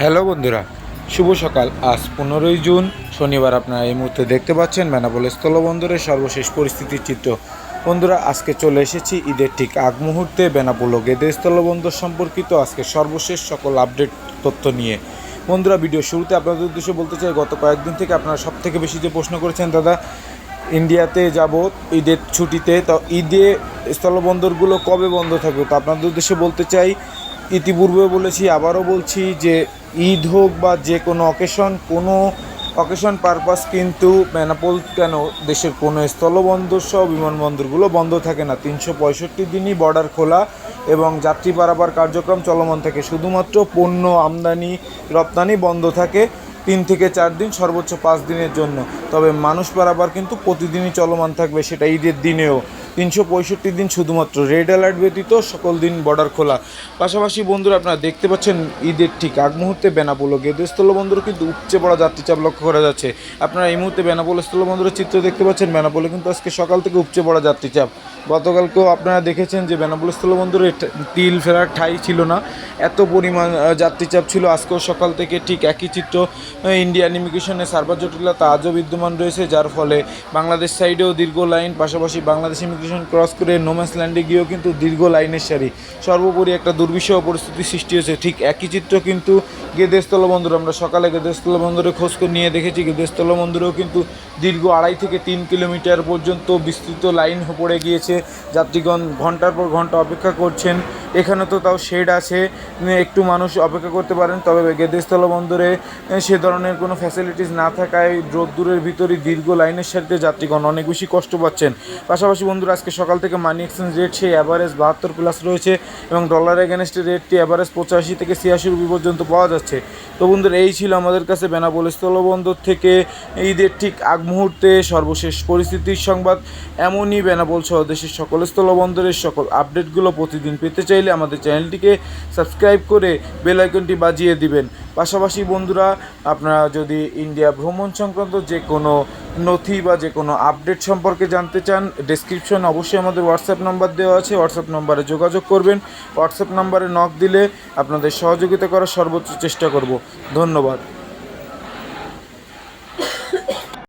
Hello বন্ধুরা, শুভ সকাল। আজ পনেরোই জুন, শনিবার আপনারা এই মুহূর্তে দেখতে পাচ্ছেন বেনাপোল স্থলবন্দরের সর্বশেষ পরিস্থিতির চিত্র। বন্ধুরা, আজকে চলে এসেছি ঈদের ঠিক আগ মুহূর্তে বেনাপোল ও গেদে স্থলবন্দর সম্পর্কিত আজকে সর্বশেষ সকল আপডেট তথ্য নিয়ে। বন্ধুরা, ভিডিও শুরুতে আপনাদের উদ্দেশ্যে বলতে চাই, গত কয়েকদিন থেকে আপনারা সব থেকে বেশি যে প্রশ্ন করেছেন, দাদা, ইন্ডিয়াতে যাব, ঈদের ছুটিতে, তো ঈদে স্থলবন্দরগুলো কবে বন্ধ থাকবে, তো আপনাদের উদ্দেশ্যে বলতে চাই ইতিপূর্বে বলেছি, আবারও বলছি যে ঈদ হোক বা যে কোনো অকেশন কোনো অকেশন পারপাস কিন্তু বেনাপোল কেন দেশের কোনো স্থলবন্দর সহ বিমানবন্দরগুলো বন্ধ থাকে না? তিনশো পঁয়ষট্টি দিনই বর্ডার খোলা এবং যাত্রী পারাবার কার্যক্রম চলমান থাকে। শুধুমাত্র পণ্য আমদানি, রপ্তানি বন্ধ থাকে তিন থেকে চার দিন, সর্বোচ্চ পাঁচ দিনের জন্য। তবে মানুষ পারাবার কিন্তু প্রতিদিনই চলমান থাকবে সেটা ঈদের দিনেও। তিনশো পঁয়ষট্টি দিন শুধুমাত্র রেড অ্যালার্ট ব্যতীত সকল দিন বর্ডার খোলা। পাশাপাশি বন্ধুরা আপনারা দেখতে পাচ্ছেন ঈদের ঠিক আগ মুহূর্তে বেনাপোল ও গেদে স্থলবন্দর কিন্তু উপচে পড়া যাত্রীচাপ লক্ষ্য করা যাচ্ছে। আপনারা এই মুহূর্তে বেনাপোল স্থলবন্দরের চিত্র দেখতে পাচ্ছেন বেনাপোলে কিন্তু আজকে সকাল থেকে উপচে পড়া যাত্রীচাপ। গতকালকেও আপনারা দেখেছেন যে বেনাপোল স্থলবন্দরে টা- তিল ফেরার ঠাই ছিল না। এত পরিমাণ আহ, যাত্রীচাপ ছিল। আজকেও সকাল থেকে ঠিক একই চিত্র ইন্ডিয়ান ইমিগ্রেশনের সার্ভার জটিলতা আজও বিদ্যমান রয়েছে যার ফলে বাংলাদেশ সাইডেও দীর্ঘ লাইন পাশাপাশি বাংলাদেশ ইমিগ্রেশন ক্রস করে নোম্যান্স ল্যান্ডে গিয়েও কিন্তু দীর্ঘ লাইনের সারি। সর্বোপরি একটা দুর্বিষহ পরিস্থিতি সৃষ্টি হয়েছে। ঠিক একই চিত্র কিন্তু গেদেস্তল বন্দর। আমরা সকালে গেদেস্তল বন্দরে খোঁজ নিয়ে দেখেছি। গেদেস্তল বন্দরেও কিন্তু দীর্ঘ আড়াই থেকে তিন কিলোমিটার পর্যন্ত বিস্তৃত লাইন পড়ে গিয়েছে। যাত্রীগণ ঘণ্টার পর ঘণ্টা অপেক্ষা করছেন। এখানে তো তাও শেড আছে। একটু মানুষ অপেক্ষা করতে পারেন তবে গেদে স্থলবন্দরে এ, সে ধরনের কোনো ফ্যাসিলিটিস না থাকায় রোদ্দুরের ভিতরে দীর্ঘ লাইনের সারিতে যাত্রীগণ অনেক বেশি কষ্ট পাচ্ছেন। পাশাপাশি বন্ধুরা আজকে সকাল থেকে মানি এক্সচেঞ্জ রেট সেই অ্যাভারেজ বাহাত্তর প্লাস রয়েছে এবং ডলার এগেনস্টের রেটটি অ্যাভারেজ পঁচাশি থেকে ছিয়াশি রুপি পর্যন্ত পাওয়া যাচ্ছে। তো বন্ধুরা এই ছিল আমাদের কাছে বেনাপোল স্থলবন্দর থেকে। ঈদের ঠিক আগ মুহূর্তে সর্বশেষ পরিস্থিতির সংবাদ। এমনই বেনাপোল সহ দেশের সকল স্থলবন্দরের সকল আপডেটগুলো প্রতিদিন পেতে চাইলে আমাদের চ্যানেলটিকে সাবস্ক্রাইব করে বেল আইকনটি বাজিয়ে দিবেন। পাশাপাশি বন্ধুরা, আপনারা যদি ইন্ডিয়া ভ্রমণ সংক্রান্ত যে কোনো নথি বা যে কোনো আপডেট সম্পর্কে জানতে চান ডেসক্রিপশন অবশ্যই আমাদের হোয়াটসঅ্যাপ নাম্বার দেওয়া আছে। হোয়াটসঅ্যাপ নাম্বারে যোগাযোগ করবেন। হোয়াটসঅ্যাপ নাম্বারে নক দিলে আপনাদের সহযোগিতা করার সর্বোচ্চ চেষ্টা করব। ধন্যবাদ।